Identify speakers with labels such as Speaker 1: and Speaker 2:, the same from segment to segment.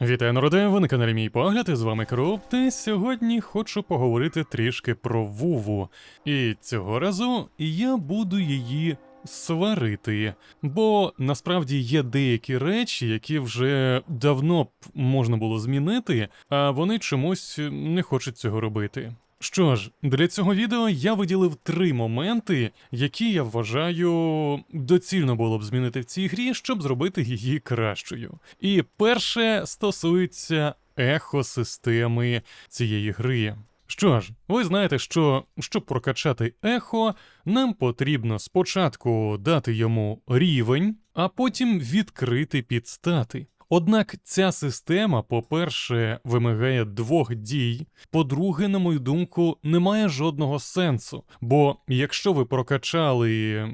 Speaker 1: Вітаю народи, ви на каналі Мій Погляд, і з вами Круп, та сьогодні хочу поговорити трішки про Вуву. І цього разу я буду її сварити. Бо насправді є деякі речі, які вже давно б можна було змінити, а вони чомусь не хочуть цього робити. Що ж, для цього відео я виділив три моменти, які я вважаю доцільно було б змінити в цій грі, щоб зробити її кращою. І перше стосується ехосистеми цієї гри. Що ж, ви знаєте, що щоб прокачати ехо, нам потрібно спочатку дати йому рівень, а потім відкрити підстати. Однак ця система, по-перше, вимагає двох дій. По-друге, на мою думку, не має жодного сенсу. Бо якщо ви прокачали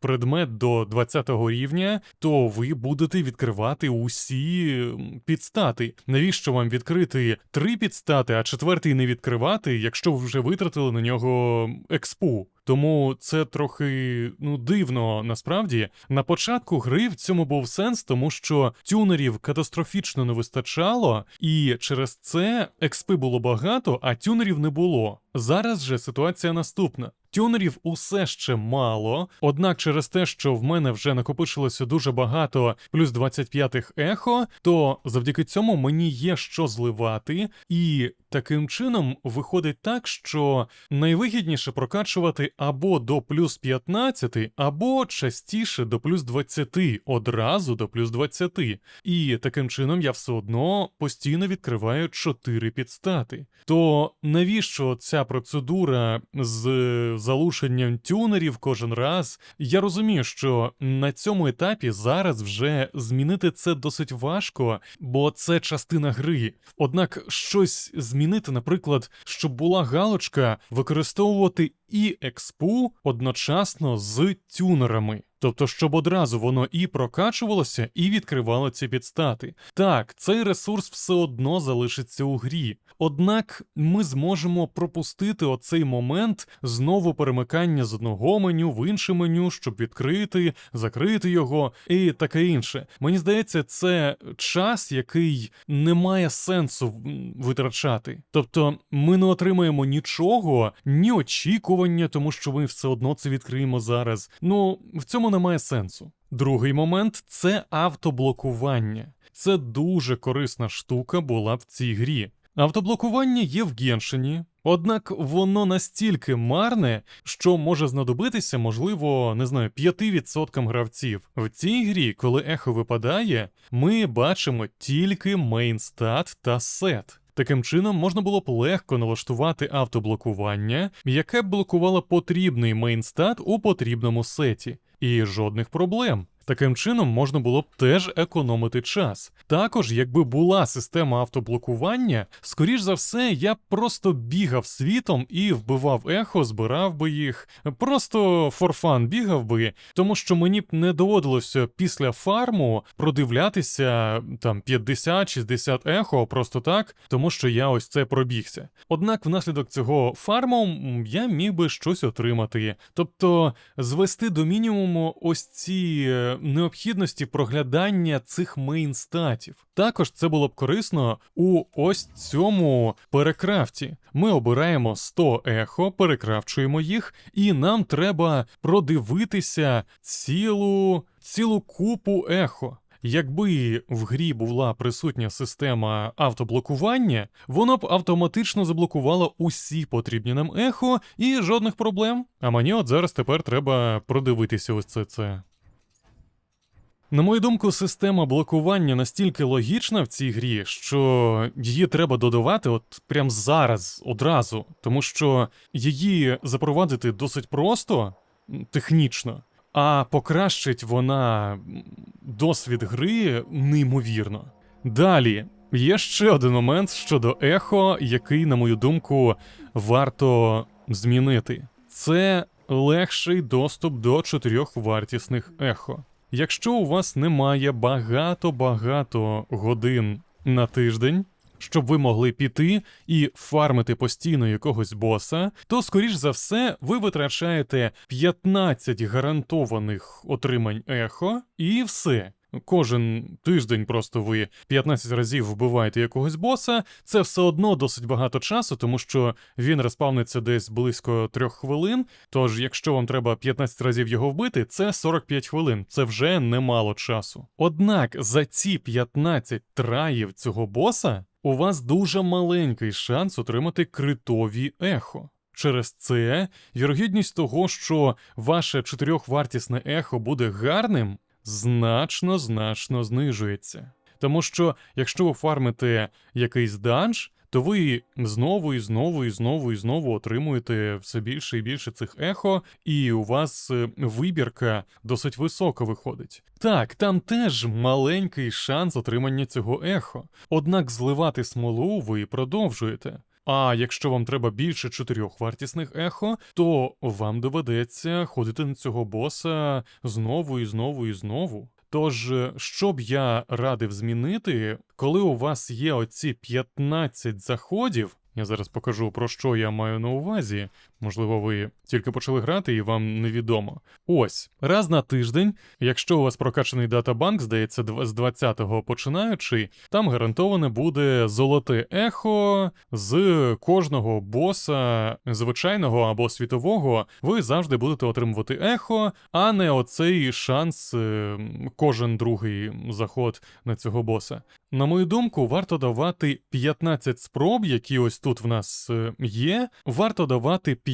Speaker 1: предмет до 20 рівня, то ви будете відкривати усі підстати. Навіщо вам відкрити три підстати, а четвертий не відкривати, якщо ви вже витратили на нього експу? Тому це трохи ну дивно насправді. На початку гри в цьому був сенс, тому що тюнерів катастрофічно не вистачало, і через це експи було багато, а тюнерів не було. Зараз же ситуація наступна. Тюнерів усе ще мало, однак через те, що в мене вже накопичилося дуже багато плюс 25-х ехо, то завдяки цьому мені є що зливати, і таким чином виходить так, що найвигідніше прокачувати або до плюс 15, або частіше до плюс 20, одразу до плюс 20. І таким чином я все одно постійно відкриваю 4 підстати. То навіщо ця процедура з залученням тюнерів кожен раз? Я розумію, що на цьому етапі зараз вже змінити це досить важко, бо це частина гри. Однак щось змінити, наприклад, щоб була галочка використовувати і експу одночасно з тюнерами. Тобто, щоб одразу воно і прокачувалося, і відкривало ці підстати. Так, цей ресурс все одно залишиться у грі. Однак ми зможемо пропустити оцей момент знову перемикання з одного меню в інше меню, щоб відкрити, закрити його і таке інше. Мені здається, це час, який не має сенсу витрачати. Тобто, ми не отримаємо нічого, ні очікування, тому що ми все одно це відкриємо зараз. Ну, в цьому немає сенсу. Другий момент це автоблокування. Це дуже корисна штука була в цій грі. Автоблокування є в Геншині, однак воно настільки марне, що може знадобитися, можливо, не знаю, 5% гравців. В цій грі, коли ехо випадає, ми бачимо тільки мейнстат та сет. Таким чином можна було б легко налаштувати автоблокування, яке б блокувало потрібний мейнстат у потрібному сеті. І жодних проблем. Таким чином можна було б теж економити час. Також, якби була система автоблокування, скоріш за все, я б просто бігав світом і вбивав ехо, збирав би їх, просто форфан бігав би, тому що мені б не доводилося після фарму продивлятися там 50-60 ехо просто так, тому що я ось це пробігся. Однак, внаслідок цього фарму я міг би щось отримати, тобто звести до мінімуму ось ці е, необхідності проглядання цих мейнстатів. Також це було б корисно у ось цьому перекрафті. Ми обираємо 100 ехо, перекрафчуємо їх, і нам треба продивитися цілу, цілу купу ехо. Якби в грі була присутня система автоблокування, воно б автоматично заблокувало усі потрібні нам ехо і жодних проблем. А мені от зараз тепер треба продивитися ось це це. На мою думку, система блокування настільки логічна в цій грі, що її треба додавати от прямо зараз, одразу, тому що її запровадити досить просто, технічно, а покращить вона досвід гри неймовірно. Далі. Є ще один момент щодо ехо, який, на мою думку, варто змінити. Це легший доступ до чотирьох вартісних ехо. Якщо у вас немає багато-багато годин на тиждень, щоб ви могли піти і фармити постійно якогось боса, то, скоріш за все, ви витрачаєте 15 гарантованих отримань ехо, і все. Кожен тиждень просто ви 15 разів вбиваєте якогось боса, це все одно досить багато часу, тому що він респавниться десь близько трьох хвилин. Тож, якщо вам треба 15 разів його вбити, це 45 хвилин. Це вже немало часу. Однак за ці 15 траїв цього боса у вас дуже маленький шанс отримати критові ехо. Через це вірогідність того, що ваше чотирьохвартісне ехо буде гарним, значно значно знижується. Тому що якщо ви фармите якийсь данж, то ви знову і знову і знову і знову отримуєте все більше і більше цих ехо, і у вас е, вибірка досить висока виходить. Так, там теж маленький шанс отримання цього ехо. Однак зливати смолу ви продовжуєте. А якщо вам треба більше чотирьох вартісних ехо, то вам доведеться ходити на цього боса знову і знову і знову. Тож, що б я радив змінити, коли у вас є оці 15 заходів, я зараз покажу про що я маю на увазі. Можливо, ви тільки почали грати і вам невідомо. Ось раз на тиждень, якщо у вас прокачаний датабанк, здається, з 20-го починаючи, там гарантоване буде золоте ехо з кожного боса, звичайного або світового. Ви завжди будете отримувати ехо, а не оцей шанс е, кожен другий заход на цього боса. На мою думку, варто давати 15 спроб, які ось тут в нас е, є. Варто давати 15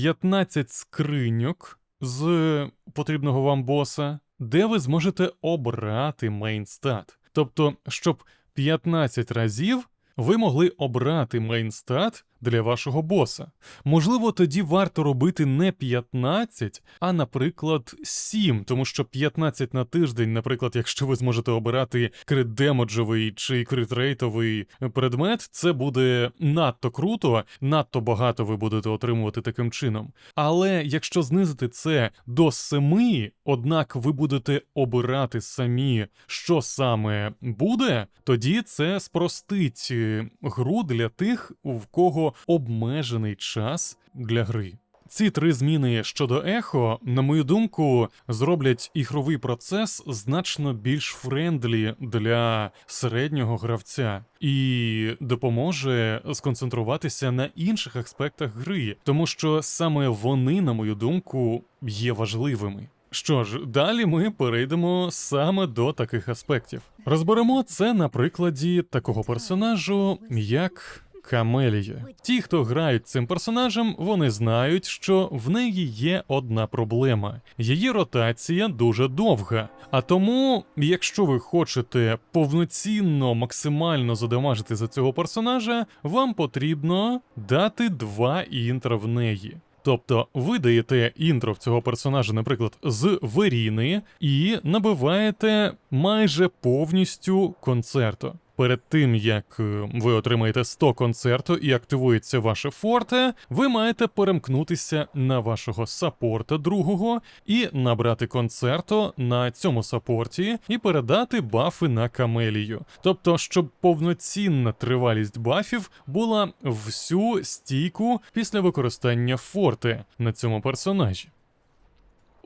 Speaker 1: скриньок з потрібного вам боса, де ви зможете обрати мейнстат. Тобто, щоб 15 разів ви могли обрати мейнстат для вашого боса. Можливо, тоді варто робити не 15, а, наприклад, 7, тому що 15 на тиждень, наприклад, якщо ви зможете обирати крит-демоджовий чи крит-рейтовий предмет, це буде надто круто, надто багато ви будете отримувати таким чином. Але якщо знизити це до 7, однак ви будете обирати самі, що саме буде, тоді це спростить е, гру для тих, в кого обмежений час для гри. Ці три зміни щодо ехо, на мою думку, зроблять ігровий процес значно більш френдлі для середнього гравця і допоможе сконцентруватися на інших аспектах гри, тому що саме вони, на мою думку, є важливими. Що ж, далі ми перейдемо саме до таких аспектів. Розберемо це на прикладі такого персонажу, як Камелія. Ті, хто грають цим персонажем, вони знають, що в неї є одна проблема: її ротація дуже довга. А тому, якщо ви хочете повноцінно максимально задамажити за цього персонажа, вам потрібно дати два інтра в неї. Тобто ви даєте інтро в цього персонажа, наприклад, з Веріни, і набиваєте майже повністю концерту. Перед тим як е, ви отримаєте 100 концерту і активується ваше форте, ви маєте перемкнутися на вашого саппорта другого і набрати концерту на цьому саппорті і передати бафи на камелію. Тобто, щоб повноцінна тривалість бафів була всю стійку після використання форте на цьому персонажі.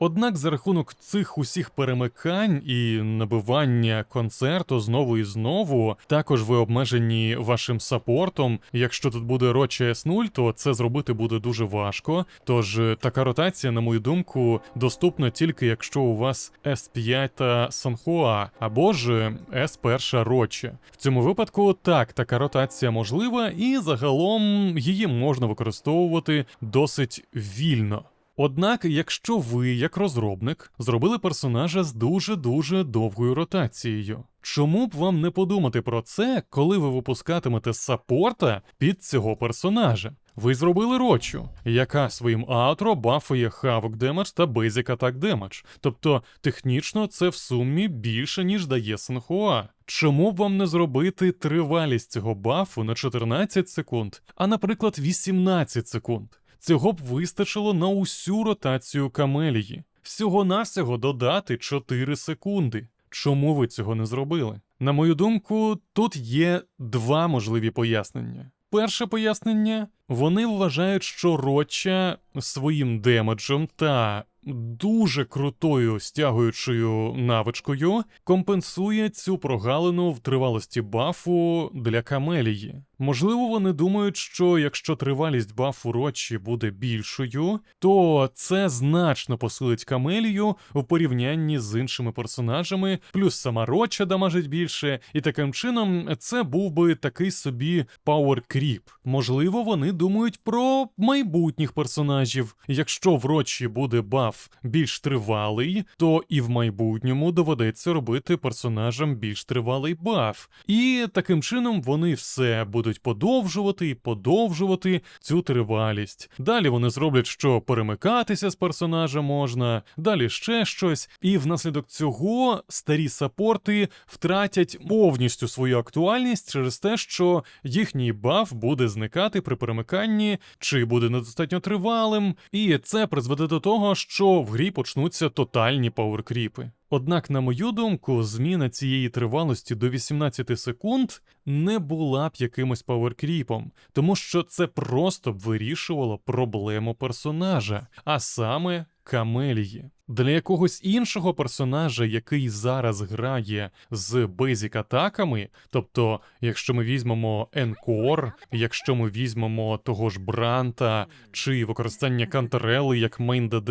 Speaker 1: Однак за рахунок цих усіх перемикань і набивання концерту знову і знову, також ви обмежені вашим саппортом. Якщо тут буде Роча S0, то це зробити буде дуже важко. Тож е, така ротація, на мою думку, доступна тільки якщо у вас S5 та Санхуа, або ж S1 Роча. В цьому випадку так, така ротація можлива, і загалом її можна використовувати досить вільно. Однак, якщо ви, як розробник, зробили персонажа з дуже-дуже довгою ротацією, чому б вам не подумати про це, коли ви випускатимете саппорта під цього персонажа? Ви зробили рочу, яка своїм аутро бафує хавок демедж та бейзик атак демедж. Тобто технічно це в сумі більше, ніж дає Сенхуа. Чому б вам не зробити тривалість цього бафу на 14 секунд, а наприклад 18 секунд? Цього б вистачило на усю ротацію камелії. Всього-навсього додати 4 секунди. Чому ви цього не зробили? На мою думку, тут є два можливі пояснення. Перше пояснення: вони вважають, що Роча своїм демеджем та дуже крутою стягуючою навичкою компенсує цю прогалину в тривалості бафу для камелії. Можливо, вони думають, що якщо тривалість бафу Рочі буде більшою, то це значно посилить камелію в порівнянні з іншими персонажами, плюс сама Роча дамажить більше, і таким чином це був би такий собі power creep. Можливо, вони думають про майбутніх персонажів. Якщо в Рочі буде баф більш тривалий, то і в майбутньому доведеться робити персонажам більш тривалий баф. І таким чином вони все будуть подовжувати і подовжувати цю тривалість. Далі вони зроблять, що перемикатися з персонажа можна, далі ще щось. І внаслідок цього старі саппорти втратять повністю свою актуальність через те, що їхній баф буде зникати при перемиканні, чи буде недостатньо тривалим, і це призведе до того, що в грі почнуться тотальні пауеркріпи. Однак, на мою думку, зміна цієї тривалості до 18 секунд не була б якимось пауеркріпом, тому що це просто б вирішувало проблему персонажа, а саме камелії. Для якогось іншого персонажа, який зараз грає з бейзік атаками, тобто, якщо ми візьмемо Енкор, якщо ми візьмемо того ж Бранта чи використання Кантерели як мейн ДД,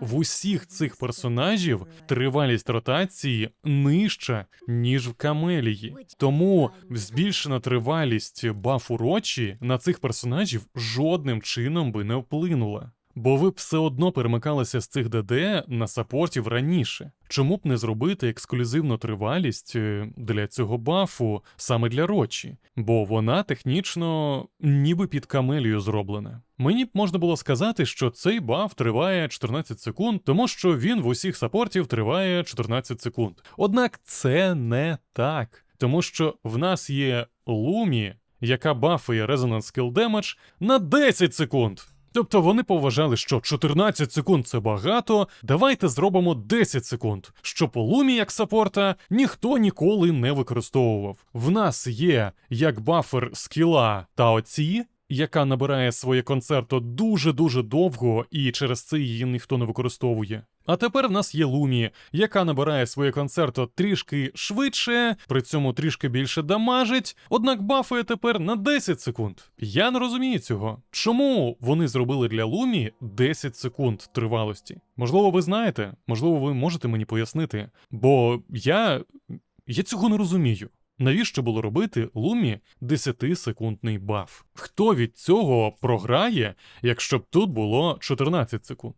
Speaker 1: в усіх цих персонажів тривалість ротації нижча, ніж в Камелії. Тому збільшена тривалість бафу Рочі на цих персонажів жодним чином би не вплинула. Бо ви б все одно перемикалися з цих ДД на саппортів раніше. Чому б не зробити ексклюзивну тривалість е, для цього бафу саме для Рочі? Бо вона технічно ніби під камелію зроблена. Мені б можна було сказати, що цей баф триває 14 секунд, тому що він в усіх саппортів триває 14 секунд. Однак це не так, тому що в нас є Лумі, яка бафує Resonance Skill Damage на 10 секунд. Тобто вони поважали, що 14 секунд це багато, давайте зробимо 10 секунд, що по лумі як саппорта ніхто ніколи не використовував. В нас є як бафер скіла та оці. Яка набирає своє концерто дуже-дуже довго, і через це її ніхто не використовує. А тепер в нас є Лумі, яка набирає своє концерто трішки швидше, при цьому трішки більше дамажить, однак бафує тепер на 10 секунд. Я не розумію цього. Чому вони зробили для Лумі 10 секунд тривалості? Можливо, ви знаєте, можливо, ви можете мені пояснити. Бо я. я цього не розумію. Навіщо було робити Лумі 10-секундний баф? Хто від цього програє, якщо б тут було 14 секунд?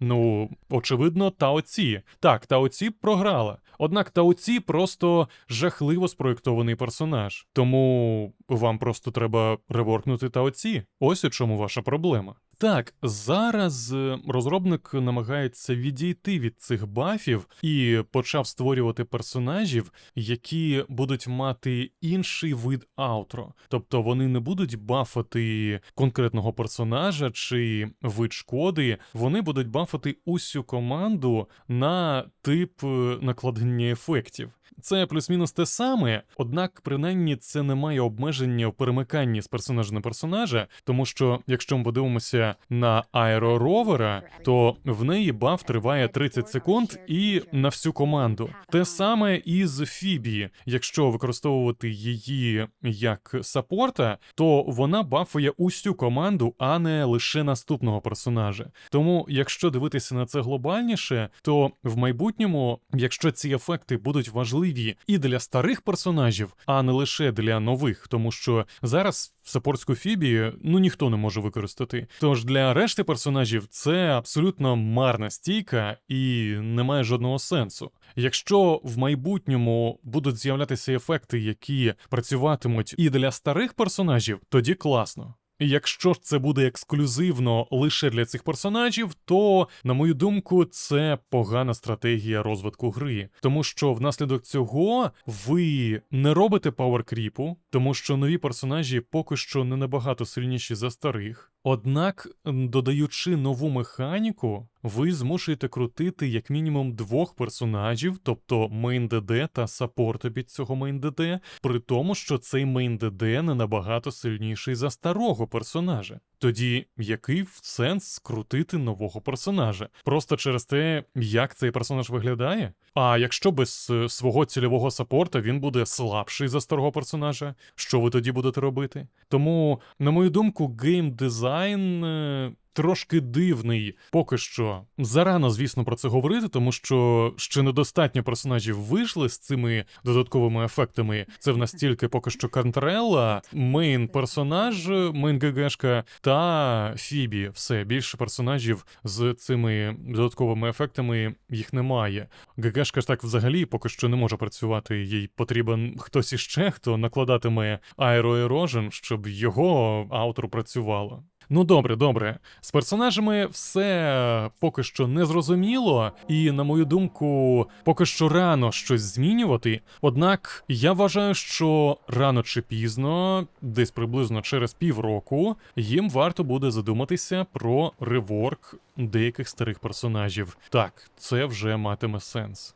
Speaker 1: Ну, очевидно, Таоці. Так, Таоці програла. Однак Таоці просто жахливо спроєктований персонаж. Тому вам просто треба реворкнути Таоці. Ось у чому ваша проблема. Так, зараз е, розробник намагається відійти від цих бафів і почав створювати персонажів, які будуть мати інший вид аутро. Тобто вони не будуть бафати конкретного персонажа чи вид шкоди, вони будуть бафати усю команду на тип е, накладення ефектів. Це плюс-мінус те саме, однак, принаймні, це не має обмеження в перемиканні з персонажа на персонажа, тому що, якщо ми подивимося на аероровера, то в неї баф триває 30 секунд і на всю команду. Те саме і з Фібі. Якщо використовувати її як саппорта, то вона бафує усю команду, а не лише наступного персонажа. Тому, якщо дивитися на це глобальніше, то в майбутньому, якщо ці ефекти будуть важливі і для старих персонажів, а не лише для нових, тому що зараз саппортську фібію ну ніхто не може використати. Тож для решти персонажів це абсолютно марна стійка і не має жодного сенсу. Якщо в майбутньому будуть з'являтися ефекти, які працюватимуть і для старих персонажів, тоді класно. Якщо ж це буде ексклюзивно лише для цих персонажів, то, на мою думку, це погана стратегія розвитку гри, тому що внаслідок цього ви не робите пауеркріпу, тому що нові персонажі поки що не набагато сильніші за старих. Однак, додаючи нову механіку, ви змушуєте крутити як мінімум двох персонажів, тобто мейн ДД та саппорта під цього мейн ДД, при тому, що цей мейн ДД не набагато сильніший за старого персонажа. Тоді який сенс скрутити нового персонажа? Просто через те, як цей персонаж виглядає? А якщо без е, свого цільового сапорта він буде слабший за старого персонажа, що ви тоді будете робити? Тому, на мою думку, геймдизайн е, трошки дивний. Поки що зарано, звісно, про це говорити, тому що ще недостатньо персонажів вийшли з цими додатковими ефектами. Це в нас тільки поки що Кантрелла, мейн персонаж, мейн ГГшка та Фібі. Все більше персонажів з цими додатковими ефектами їх немає. ГГшка ж так взагалі поки що не може працювати. Їй потрібен хтось іще, хто накладатиме аероерожен, щоб його аутру працювало. Ну добре, добре. З персонажами все поки що не зрозуміло, і, на мою думку, поки що рано щось змінювати. Однак я вважаю, що рано чи пізно, десь приблизно через півроку, їм варто буде задуматися про реворк деяких старих персонажів. Так, це вже матиме сенс.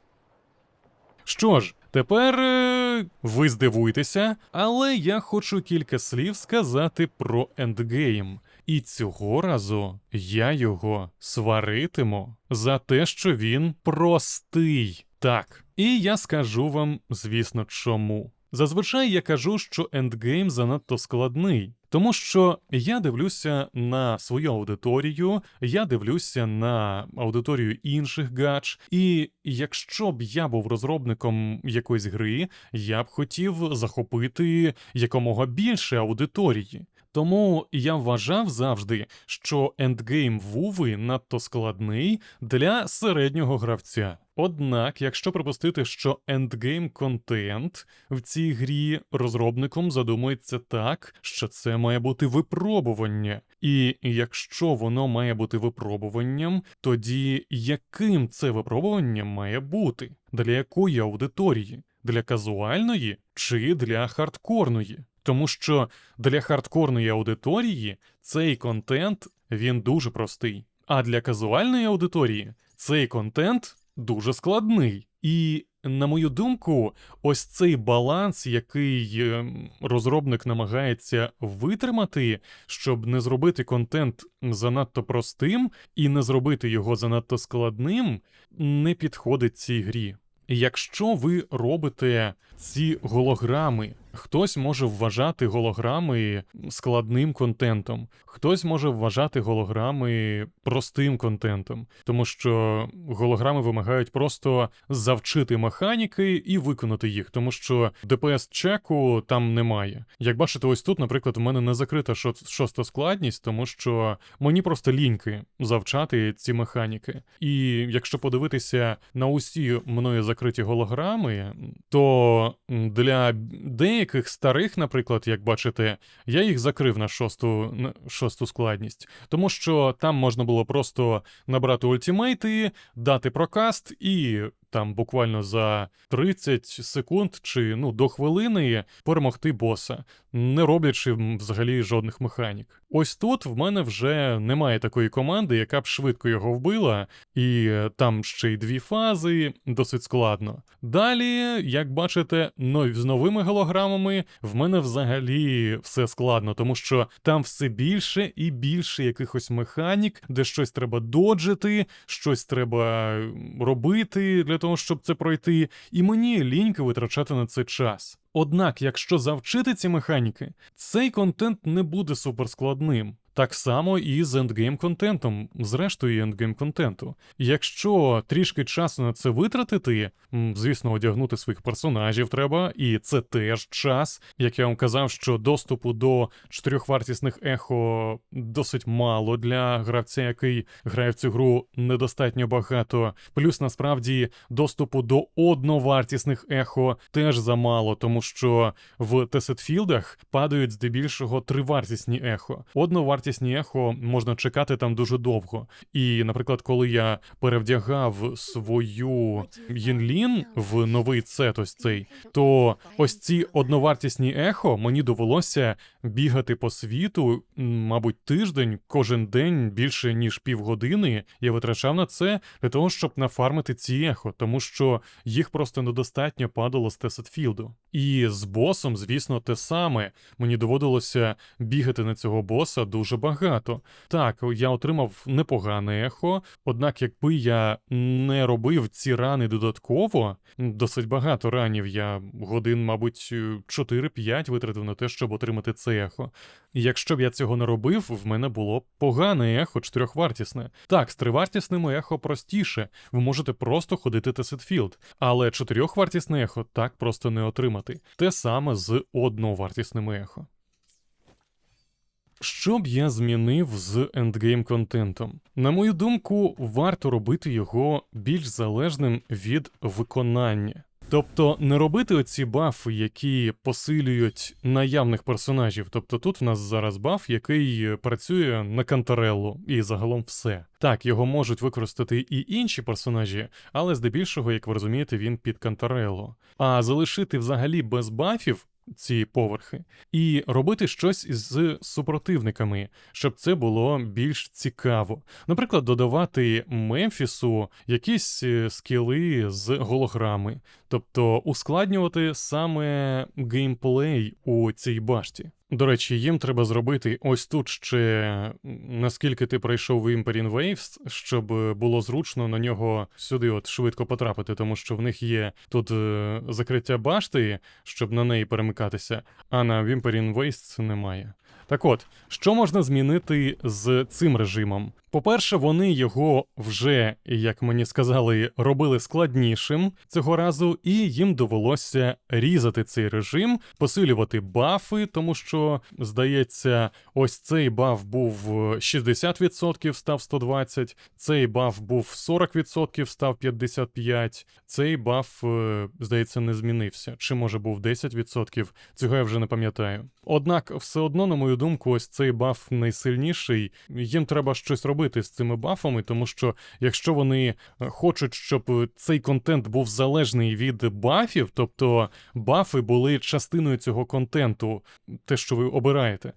Speaker 1: Що ж, тепер е, ви здивуєтеся, але я хочу кілька слів сказати про ендгейм. І цього разу я його сваритиму за те, що він простий. Так, і я скажу вам, звісно, чому. Зазвичай я кажу, що ендгейм занадто складний, тому що я дивлюся на свою аудиторію, я дивлюся на аудиторію інших гач, і якщо б я був розробником якоїсь гри, я б хотів захопити якомога більше аудиторії. Тому я вважав завжди, що ендгейм Вуви надто складний для середнього гравця. Однак, якщо припустити, що ендгейм контент в цій грі розробником задумується так, що це має бути випробування. І якщо воно має бути випробуванням, тоді яким це випробуванням має бути? Для якої аудиторії? Для казуальної чи для хардкорної? Тому що для хардкорної аудиторії цей контент він дуже простий. А для казуальної аудиторії цей контент дуже складний. І, на мою думку, ось цей баланс, який ем, розробник намагається витримати, щоб не зробити контент занадто простим і не зробити його занадто складним, не підходить цій грі. Якщо ви робите ці голограми, хтось може вважати голограми складним контентом, хтось може вважати голограми простим контентом, тому що голограми вимагають просто завчити механіки і виконати їх, тому що ДПС чеку там немає. Як бачите, ось тут, наприклад, в мене не закрита шоста складність, тому що мені просто ліньки завчати ці механіки. І якщо подивитися на усі мною закриті голограми, то для деяких старих, наприклад, як бачите, я їх закрив на шосту, на шосту складність, тому що там можна було просто набрати ультимейти, дати прокаст і. Там буквально за 30 секунд чи ну до хвилини перемогти боса, не роблячи взагалі жодних механік. Ось тут в мене вже немає такої команди, яка б швидко його вбила, і е, там ще й дві фази, досить складно. Далі, як бачите, з новими голограмами в мене взагалі все складно, тому що там все більше і більше якихось механік, де щось треба доджити, щось треба робити для того, щоб це пройти, і мені ліньки витрачати на це час. Однак, якщо завчити ці механіки, цей контент не буде суперскладним. Так само і з ендгейм контентом, зрештою ендгейм контенту. Якщо трішки часу на це витратити, звісно, одягнути своїх персонажів треба, і це теж час. Як я вам казав, що доступу до чотирьохвартісних ехо досить мало для гравця, який грає в цю гру недостатньо багато. Плюс насправді доступу до одновартісних ехо теж замало, тому що в тесетфілдах падають здебільшого тривартісні ехо. Одновартісні ехо можна чекати там дуже довго. І, наприклад, коли я перевдягав свою Єнлін в новий цет ось цей, то ось ці одновартісні ехо мені довелося бігати по світу, мабуть, тиждень, кожен день більше ніж півгодини. Я витрачав на це для того, щоб нафармити ці ехо, тому що їх просто недостатньо падало з Тесетфілду. І І з босом, звісно, те саме. Мені доводилося бігати на цього боса дуже багато. Так, я отримав непогане ехо, однак, якби я не робив ці рани додатково, досить багато ранів, я годин, мабуть, 4-5 витратив на те, щоб отримати це ехо. Якщо б я цього не робив, в мене було погане ехо чотирьохвартісне. Так, з тривартісним ехо простіше. Ви можете просто ходити Тесетфілд, але чотирьохвартісне ехо так просто не отримати. Те саме з одновартісними ехо. Що б я змінив з ендгейм контентом? На мою думку, варто робити його більш залежним від виконання. Тобто не робити оці бафи, які посилюють наявних персонажів. Тобто тут в нас зараз баф, який працює на Кантареллу, і загалом все. Так, його можуть використати і інші персонажі, але здебільшого, як ви розумієте, він під Кантареллу. А залишити взагалі без бафів. Ці поверхи, і робити щось з супротивниками, щоб це було більш цікаво. Наприклад, додавати Мемфісу якісь е, скіли з голограми, тобто ускладнювати саме геймплей у цій башті. До речі, їм треба зробити ось тут ще наскільки ти пройшов Imperin Waves, щоб було зручно на нього сюди от швидко потрапити, тому що в них є тут е, закриття башти, щоб на неї перемикатися, а на Imperin Waves немає. Так от, що можна змінити з цим режимом? По-перше, вони його вже, як мені сказали, робили складнішим цього разу, і їм довелося різати цей режим, посилювати бафи, тому що, здається, ось цей баф був 60%, став 120, цей баф був 40%, став 55, цей баф, е, здається, не змінився. Чи може був 10%, цього я вже не пам'ятаю. Однак, все одно, на мою думку, ось цей баф найсильніший. Їм треба щось робити з цими бафами, тому що якщо вони е, хочуть, щоб е, цей контент був залежний від бафів, тобто бафи були частиною цього контенту, те, що ви обираєте,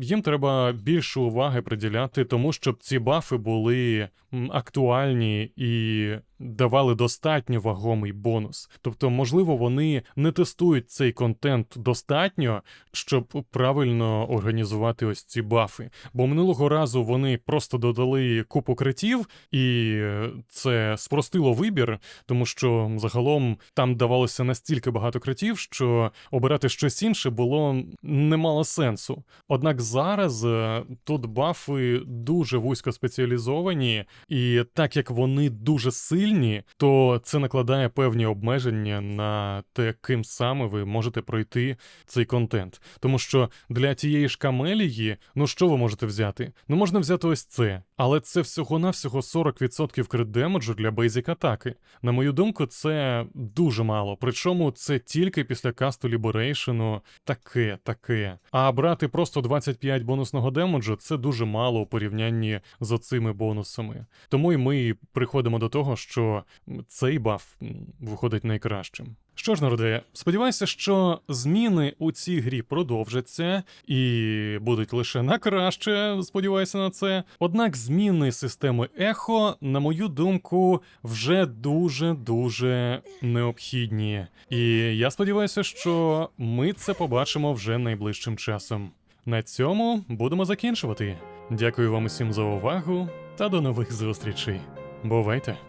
Speaker 1: їм треба більше уваги приділяти тому, щоб ці бафи були актуальні і давали достатньо вагомий бонус. Тобто, можливо, вони не тестують цей контент достатньо, щоб правильно організувати ось ці бафи. Бо минулого разу вони просто додали купу критів, і е, це спростило вибір, тому що загалом там давалося настільки багато критів, що обирати щось інше було не мало сенсу. Однак зараз е, тут бафи дуже вузько спеціалізовані, і так як вони дуже сильні, то це накладає певні обмеження на те, ким саме ви можете пройти цей контент. Тому що для тієї ж камелії, ну що ви можете взяти? Ну можна взяти ось це, але це всього-навсього 40% крит демеджу для бейзик атаки. На мою думку, це дуже мало. Причому це тільки після касту Ліберейшену таке, таке. А брати просто 25 бонусного демеджу це дуже мало у порівнянні з оцими бонусами. Тому і ми приходимо до того, що цей баф виходить найкращим. Що ж, народе, сподіваюся, що зміни у цій грі продовжаться і будуть лише на краще, сподіваюся на це. Однак зміни системи ехо, на мою думку, вже дуже-дуже необхідні. І я сподіваюся, що ми це побачимо вже найближчим часом. На цьому будемо закінчувати. Дякую вам усім за увагу та до нових зустрічей. Бувайте!